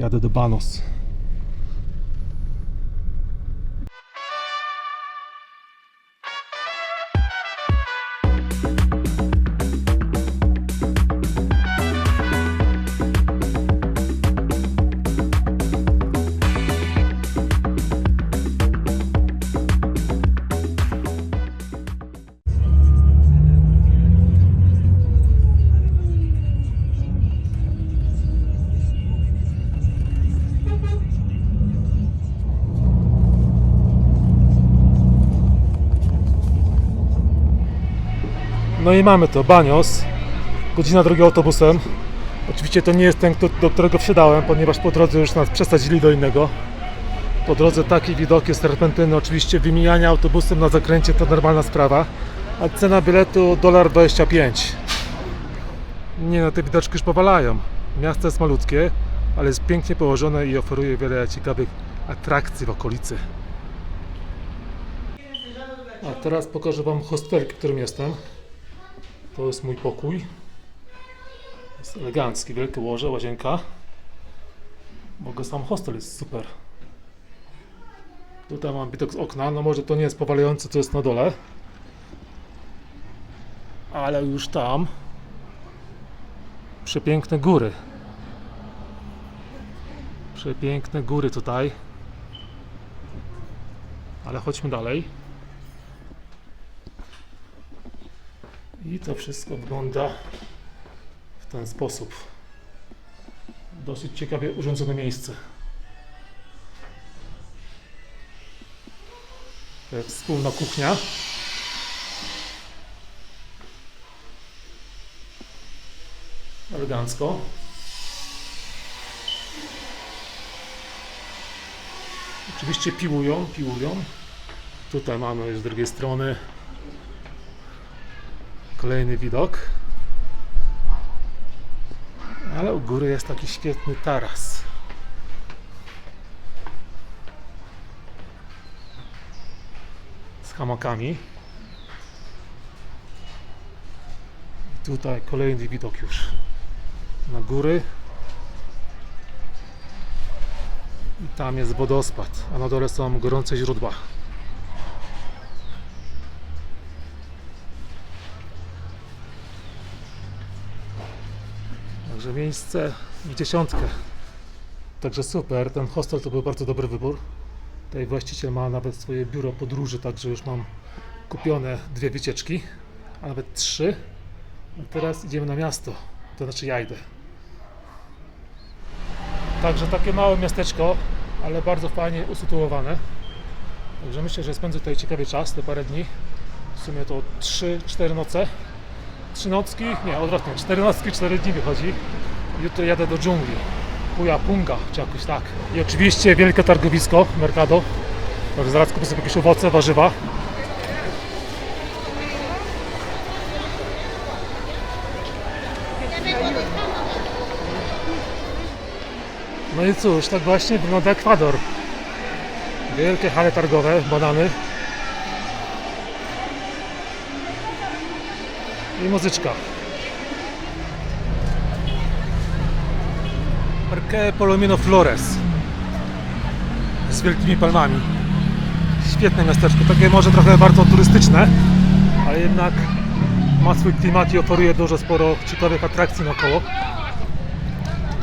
Jadę do Banos. No i mamy to, Banios. Godzina drogi autobusem. Oczywiście to nie jest ten, do którego wsiadałem, ponieważ po drodze już nas przesadzili do innego. Po drodze taki widok jest serpentyny. Oczywiście wymijanie autobusem na zakręcie to normalna sprawa. A cena biletu dolar 25. Nie no, te widoczki już powalają. Miasto jest malutkie, ale jest pięknie położone i oferuje wiele ciekawych atrakcji w okolicy. A teraz pokażę Wam hostelki, w którym jestem. To jest mój pokój. Jest elegancki, wielkie łoże, łazienka. Ogóle sam hostel jest super. Tutaj mam widok z okna, no może to nie jest powalające, co jest na dole. Ale już tam przepiękne góry. Przepiękne góry tutaj. Ale chodźmy dalej. I to wszystko wygląda w ten sposób. Dosyć ciekawie urządzone miejsce. Wspólna kuchnia. Elegancko. Oczywiście piłują, piłują. Tutaj mamy z drugiej strony Kolejny widok. Ale u góry jest taki świetny taras. Z hamakami. I tutaj kolejny widok już na góry. I tam jest wodospad, a na dole są gorące źródła. Także miejsce w dziesiątkę. Także super, ten hostel to był bardzo dobry wybór. Tutaj właściciel ma nawet swoje biuro podróży, także już mam kupione dwie wycieczki, a nawet trzy. A teraz idziemy na miasto, to znaczy ja idę. Także takie małe miasteczko, ale bardzo fajnie usytuowane. Także myślę, że spędzę tutaj ciekawy czas, te parę dni. W sumie to 3-4 noce. Trzy nocki, nie, odwrotnie, cztery nocki, cztery dni wychodzi. Jutro jadę do dżungli. Puja Punga, czy jakoś tak. I oczywiście wielkie targowisko, Mercado. Także zaraz kupię sobie jakieś owoce, warzywa. No i cóż, tak właśnie wygląda Ekwador. Wielkie hale targowe, banany. i muzyczka. Parque Polomino Flores z wielkimi palmami. Świetne miasteczko, takie może trochę bardzo turystyczne, ale jednak ma swój klimat i oferuje dużo sporo ciekawych atrakcji naokoło.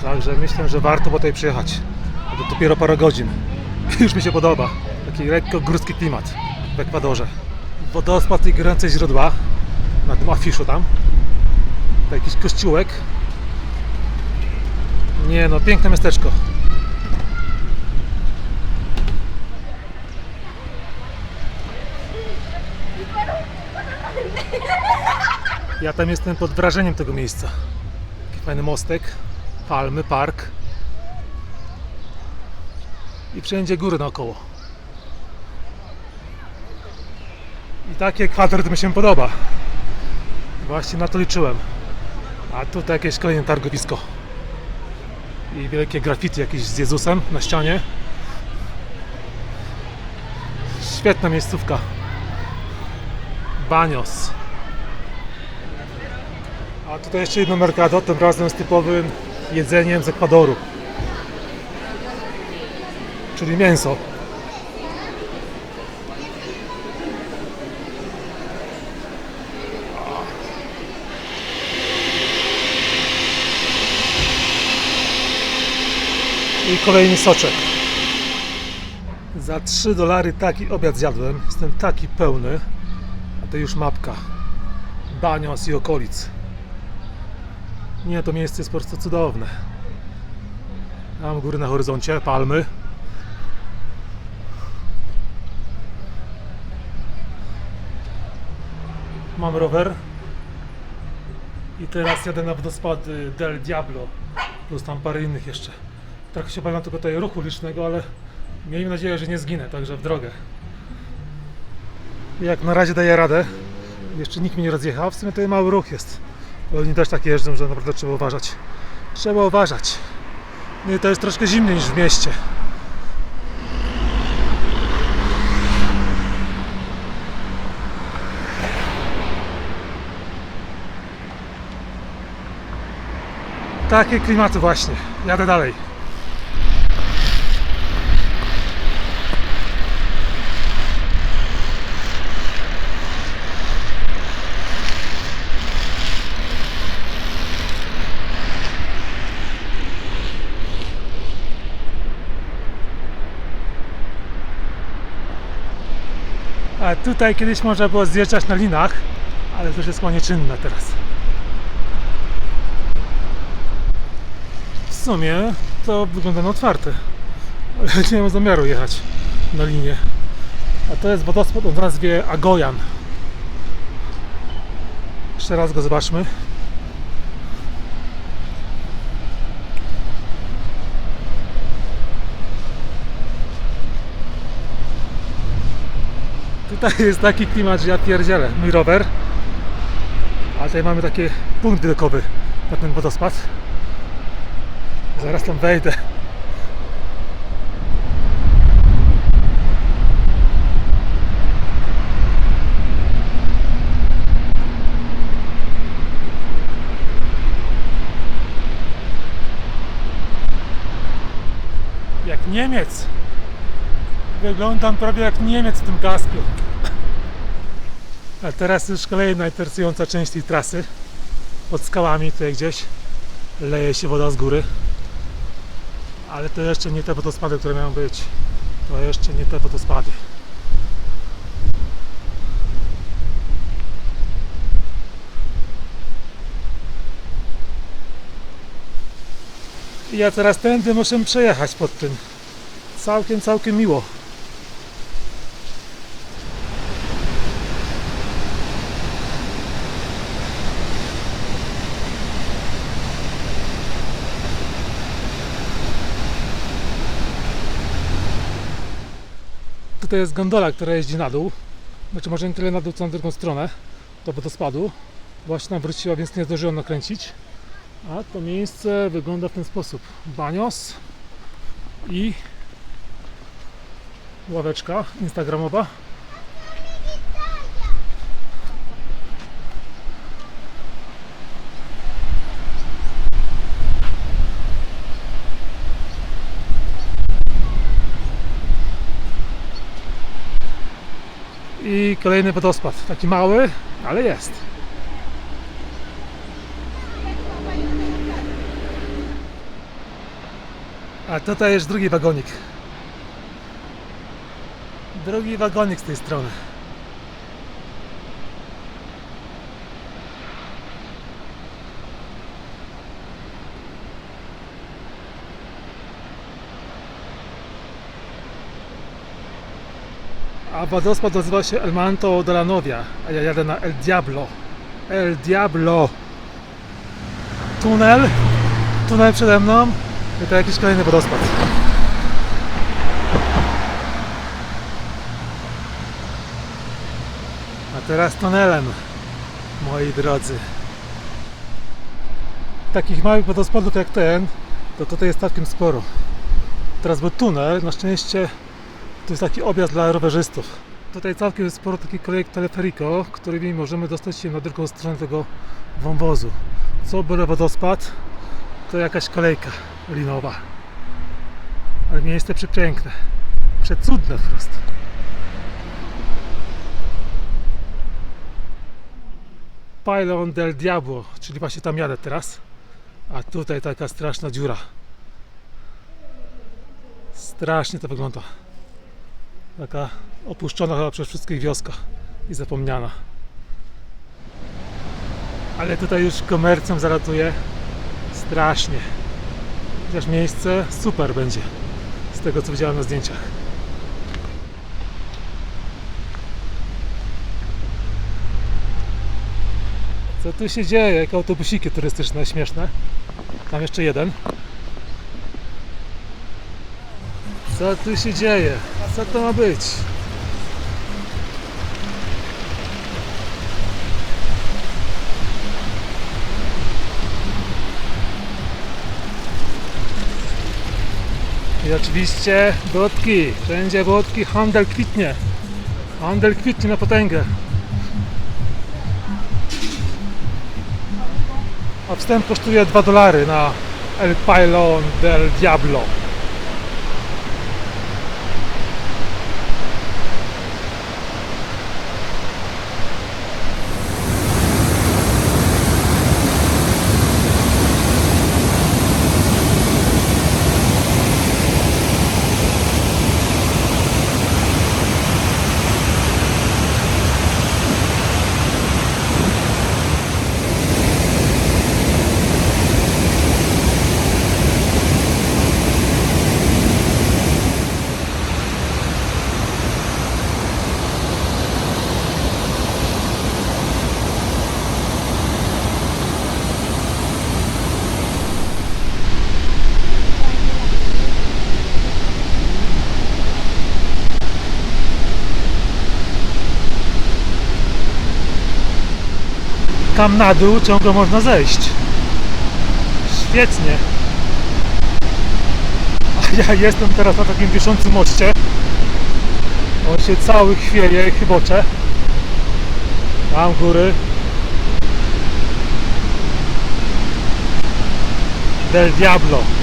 Także myślę, że warto tutaj przyjechać. To dopiero parę godzin. Już mi się podoba. Taki lekko górski klimat w Ekwadorze. Wodospad i gorące źródła na tym afiszu tam. To jakiś kościółek. Nie no, piękne miasteczko. Ja tam jestem pod wrażeniem tego miejsca. Taki fajny mostek, palmy, park. I wszędzie góry naokoło. I taki ekwador to mi się podoba. Właśnie na to liczyłem. A tutaj jakieś kolejne targowisko. I wielkie graffiti jakieś z Jezusem na ścianie. Świetna miejscówka. Banios. A tutaj jeszcze jedno Mercado, tym razem z typowym jedzeniem z Ekwadoru. czyli mięso. Kolejny soczek. Za 3 dolary taki obiad zjadłem. Jestem taki pełny. A to już mapka. Banios i okolic. Nie, to miejsce jest po prostu cudowne. Tam góry na horyzoncie, palmy. Mam rower. I teraz jadę na wodospady Del Diablo. Plus tam parę innych jeszcze. Trochę się obawiam tylko tutaj ruchu licznego, ale miejmy nadzieję, że nie zginę, także w drogę. Jak na razie daję radę. Jeszcze nikt mnie nie rozjechał. W sumie to mały ruch jest. Oni też tak jeżdżą, że naprawdę trzeba uważać. Trzeba uważać. No i to jest troszkę zimniej niż w mieście. Takie klimaty właśnie. Jadę dalej. A tutaj kiedyś można było zjeżdżać na linach, ale to już jest nieczynne teraz. W sumie to wygląda na otwarte. Ale nie mam zamiaru jechać na linię. A to jest wodospad o nazwie Agojan. Jeszcze raz go zobaczmy. Tutaj jest taki klimat, że ja pierdzielę. Mój rower. A tutaj mamy taki punkt widokowy na ten wodospad. Zaraz tam wejdę. Jak Niemiec. Wyglądam prawie jak Niemiec w tym kasku. A teraz już kolejna interesująca część tej trasy. Pod skałami tutaj gdzieś leje się woda z góry. Ale to jeszcze nie te wodospady, które mają być. To jeszcze nie te wodospady. I ja teraz tędy muszę przejechać pod tym. Całkiem, całkiem miło. Tutaj jest gondola, która jeździ na dół. Znaczy może nie tyle na dół, co na drugą stronę do wodospadu. Właśnie nam wróciła, więc nie zdążyłem nakręcić. A to miejsce wygląda w ten sposób. Banios i ławeczka instagramowa. I kolejny wodospad, taki mały, ale jest. A tutaj jest drugi wagonik. Drugi wagonik z tej strony. A wodospad nazywa się El Manto de la Novia, a ja jadę na El Diablo. El Diablo. Tunel. Tunel przede mną. I to jakiś kolejny wodospad. A teraz tunelem, moi drodzy. Takich małych wodospadów jak ten, to tutaj jest całkiem sporo. Teraz był tunel, na szczęście to jest taki objazd dla rowerzystów. Tutaj całkiem sporo takich kolejek teleferico, którymi możemy dostać się na drugą stronę tego wąwozu. Co byle wodospad, to jakaś kolejka linowa. Ale miejsce przepiękne. Przecudne po prostu. Pylon del Diablo, czyli właśnie tam jadę teraz. A tutaj taka straszna dziura. Strasznie to wygląda. Taka opuszczona chyba przez wszystkich wioska i zapomniana. Ale tutaj już komercją zaratuje strasznie. Chociaż miejsce super będzie. Z tego co widziałem na zdjęciach. Co tu się dzieje? Jak autobusiki turystyczne śmieszne. Tam jeszcze jeden. Co tu się dzieje? Co to ma być? I oczywiście budki. Wszędzie budki. Handel kwitnie. Handel kwitnie na potęgę. A wstęp kosztuje 2 dolary na El Pylon del Diablo. Tam na dół ciągle można zejść. Świetnie. A ja jestem teraz na takim wiszącym moście. On się cały chwieje i chybocze. Tam góry. Del Diablo.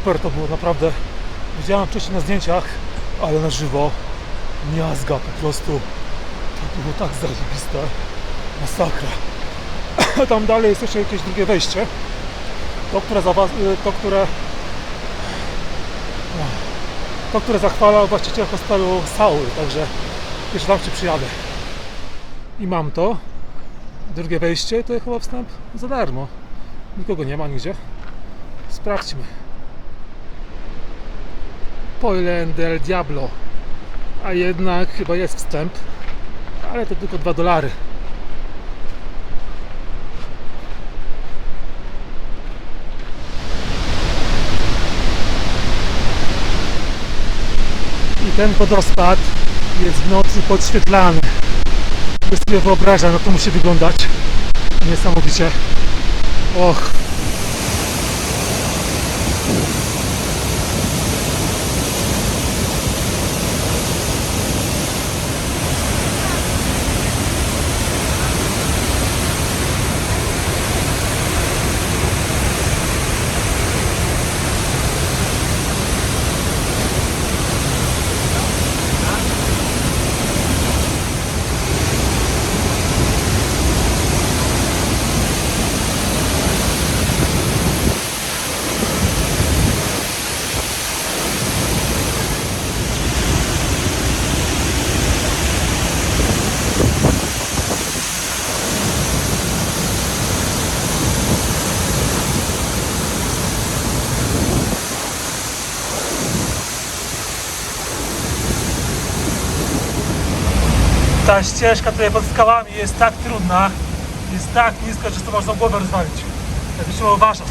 Super to było, naprawdę. Widziałem wcześniej na zdjęciach, ale na żywo miazga po prostu. To było tak zajebiste. Masakra. Tam dalej jest jeszcze jakieś drugie wejście. To, które, za, to, które to, które zachwalał właściciel hostelu Saul, także jeszcze tam się przyjadę. I mam to. Drugie wejście to chyba wstęp za darmo. Nikogo nie ma nigdzie. Sprawdźmy. Poilen del Diablo. A jednak chyba jest wstęp, ale to tylko 2 dolary. I ten wodospad jest w nocy podświetlany. By sobie wyobrażam, jak to musi wyglądać. Niesamowicie. Och. Ta ścieżka tutaj pod skałami jest tak trudna, jest tak niska, że to można głowę rozwalić. Także trzeba uważać.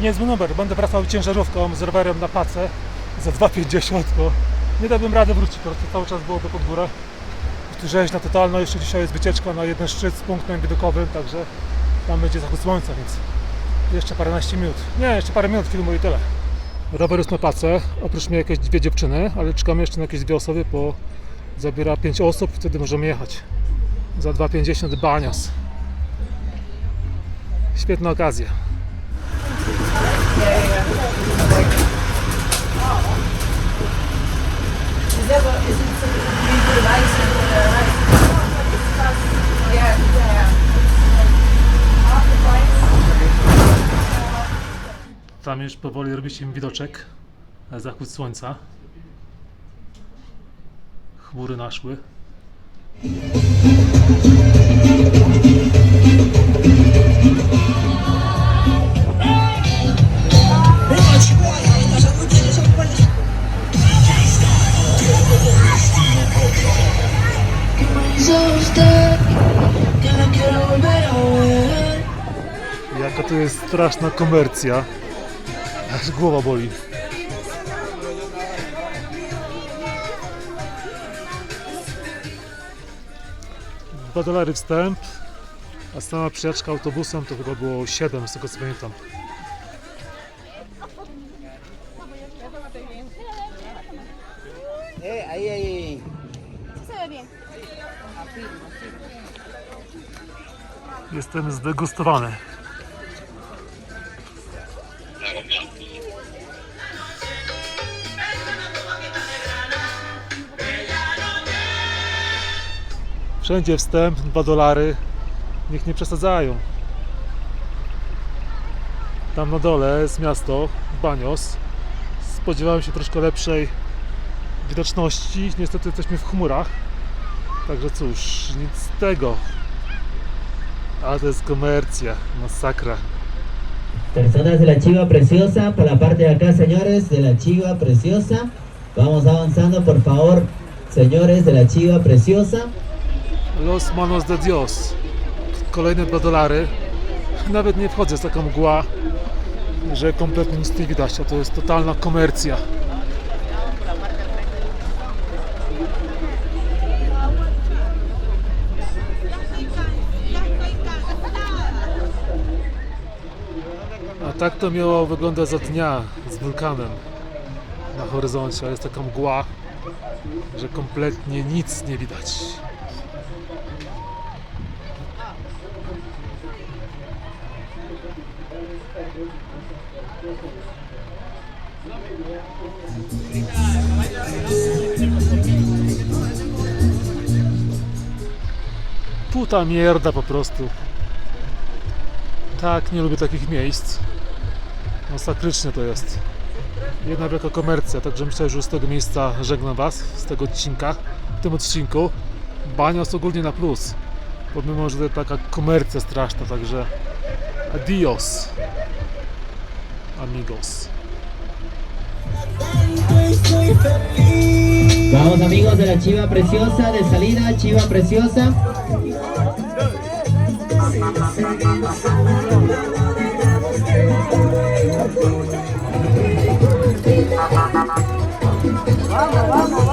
Niezły numer. Będę wracał ciężarówką z rowerem na pacę za 2,50, bo nie dałbym rady wrócić, po prostu cały czas byłoby pod górę. Rzeź na totalno, jeszcze dzisiaj jest wycieczka na jeden szczyt z punktem widokowym, także tam będzie zachód słońca, więc jeszcze paręnaście minut. Nie, jeszcze parę minut filmu i tyle. Rower jest na pacę, oprócz mnie jakieś dwie dziewczyny, ale czekamy jeszcze na jakieś dwie osoby, bo zabiera pięć osób, wtedy możemy jechać. Za 2,50 banias. Świetna okazja. Yeah, yeah. Tam już powoli robi się widoczek na zachód słońca. Chmury naszły. So usted Jaka to jest straszna komercja. Aż głowa boli. Dwa dolary wstęp, a sama przyjaczka autobusem to chyba było 7, z tego co pamiętam. Eh, ahí, ahí. Jestem zdegustowany. Wszędzie wstęp, 2 dolary. Niech nie przesadzają. Tam na dole jest miasto, Banios. Spodziewałem się troszkę lepszej widoczności. Niestety jesteśmy w chmurach. Także cóż, nic z tego. Ale to jest komercja, masakra. Personas de la Chiva Preciosa, por la parte de acá, señores, de la Chiva Preciosa. Vamos avanzando, por favor, señores de la Chiva Preciosa. Los Manos de Dios. Kolejne 2 dolary. Nawet nie wchodzę z taką mgła, że kompletnie nic nie widać, a to jest totalna komercja. Tak to miało wyglądać za dnia z wulkanem na horyzoncie, ale jest taka mgła, że kompletnie nic nie widać. Puta mierda po prostu. Tak, nie lubię takich miejsc. Masakryczne to jest. Jedna wielka komercja, także myślę, że z tego miejsca żegnam Was, z tego odcinka, w tym odcinku. Banios ogólnie na plus, pomimo, że to taka komercja straszna, także adios, amigos. Vamos, amigos de la Chiva Preciosa, de salida, Chiva Preciosa. Vamos, vamos.